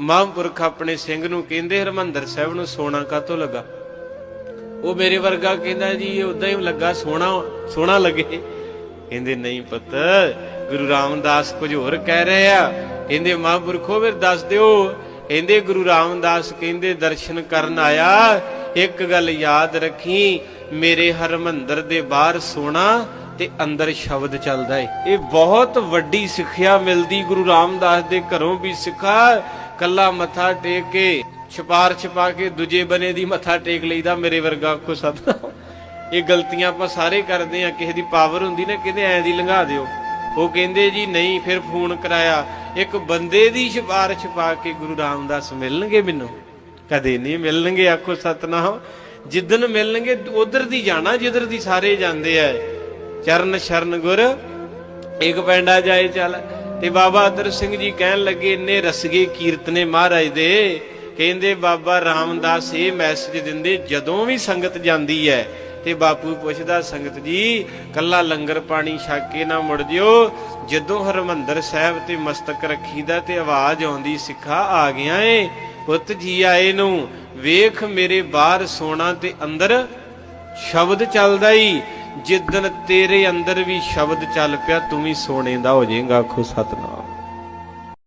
ਮਹਾਂਪੁਰਖ ਆਪਣੇ ਸਿੰਘ ਨੂੰ ਕਹਿੰਦੇ, ਹਰਮੰਦਰ ਸਾਹਿਬ ਨੂੰ ਸੋਨਾ ਕਾਤੋਂ ਲੱਗਾ? ਉਹ ਮੇਰੇ ਵਰਗਾ ਕਹਿੰਦਾ, ਜੀ, ਇਹ ਉਦਾਂ ਹੀ ਲੱਗਾ, ਸੋਨਾ ਸੋਨਾ ਲੱਗੇ। ਕਹਿੰਦੇ, ਨਹੀਂ ਪੁੱਤ, ਗੁਰੂ ਰਾਮਦਾਸ ਕੁਝ ਹੋਰ ਕਹਿ ਰਹੇ ਆ। ਕਹਿੰਦੇ, ਮਹਾਂਪੁਰਖੋ, ਫਿਰ ਦੱਸ ਦਿਓ। ਕਹਿੰਦੇ, ਗੁਰੂ ਰਾਮਦਾਸ ਕਹਿੰਦੇ, ਦਰਸ਼ਨ ਕਰਨ ਆਇਆ, ਇੱਕ ਗੱਲ ਯਾਦ ਰੱਖੀ, ਮੇਰੇ ਹਰਮੰਦਰ ਦੇ ਬਾਹਰ ਸੋਨਾ ਤੇ ਅੰਦਰ ਸ਼ਬਦ ਚੱਲਦਾ ਏ। ਇਹ ਬਹੁਤ ਵੱਡੀ ਸਿੱਖਿਆ ਮਿਲਦੀ ਗੁਰੂ ਰਾਮਦਾਸ ਦੇ ਘਰੋਂ ਵੀ ਸਿੱਖਾ ਕੱਲਾ ਮੱਥਾ ਟੇਕ ਕੇ ਛਪਾਰ ਛਪਾ ਕੇ ਦੂਜੇ ਬਨੇ ਦੀ ਮੱਥਾ ਟੇਕ ਲਈਦਾ ਮੇਰੇ ਵਰਗਾ ਕੋ ਸਤਨਾਮ ਇਹ ਗਲਤੀਆਂ ਆਪਾਂ ਸਾਰੇ ਕਰਦੇ ਆ ਕਿਸੇ ਦੀ ਪਾਵਰ ਹੁੰਦੀ ਨਾ ਕਿਤੇ ਐਂ ਦੀ ਲੰਘਾ ਦਿਓ। ਉਹ ਕਹਿੰਦੇ ਜੀ, ਨਹੀਂ, ਫਿਰ ਫੋਨ ਕਰਾਇਆ। ਇੱਕ ਬੰਦੇ ਦੀ ਸਿਫਾਰਿਸ਼ ਪਾ ਕੇ ਗੁਰੂ ਰਾਮਦਾਸ ਮਿਲਣਗੇ ਮੈਨੂੰ? ਕਦੇ ਨਹੀਂ ਮਿਲਣਗੇ, ਆਖੋ ਸਤਨਾਮ। ਜਿੱਦਨ ਮਿਲਣਗੇ, ਉਧਰ ਦੀ ਜਾਣਾ, ਜਿੱਧਰ ਦੀ ਸਾਰੇ ਜਾਂਦੇ ਆ ਚਰਨ ਸ਼ਰਨ ਗੁਰ, ਇੱਕ ਪੈਂਡਾ ਜਾਏ ਚੱਲ। ਤੇ ਬਾਬਾ ਅਤਰ ਸਿੰਘ ਜੀ ਕਹਿਣ ਲੱਗੇ, ਇੰਨੇ ਰਸਗੇ ਕੀਰਤਨੇ ਮਹਾਰਾਜ ਦੇ। ਕਹਿੰਦੇ, ਬਾਬਾ ਰਾਮਦਾਸ ਇਹ ਮੈਸੇਜ ਦਿੰਦੇ, ਜਦੋਂ ਵੀ ਸੰਗਤ ਜਾਂਦੀ ਹੈ। ਤੇ ਬਾਪੂ ਪੁੱਛਦਾ, ਸੰਗਤ ਜੀ, ਕੱਲਾ ਲੰਗਰ ਪਾਣੀ ਛਕ ਕੇ ਨਾ ਮੁੜ ਜਿਓ। ਜਦੋਂ ਹਰਮੰਦਰ ਸਾਹਿਬ ਤੇ ਮਸਤਕ ਰੱਖੀਦਾ ਤੇ ਆਵਾਜ਼ ਆਉਂਦੀ, ਸਿੱਖਾ ਆ ਗਿਆ ਏ। ਪੁੱਤ ਜੀ ਆਏ ਨੂੰ। ਵੇਖ ਮੇਰੇ ਬਾਹਰ ਸੋਨਾ ਤੇ ਅੰਦਰ ਸ਼ਬਦ ਚੱਲਦਾ ਈ। ਜਿਸ ਦਿਨ ਤੇਰੇ ਅੰਦਰ ਵੀ ਸ਼ਬਦ ਚੱਲ ਪਿਆ, ਤੂੰ ਵੀ ਸੋਨੇ ਦਾ ਹੋ ਜਾਏਗਾ ਆਖੋ ਸਤਨਾਮ।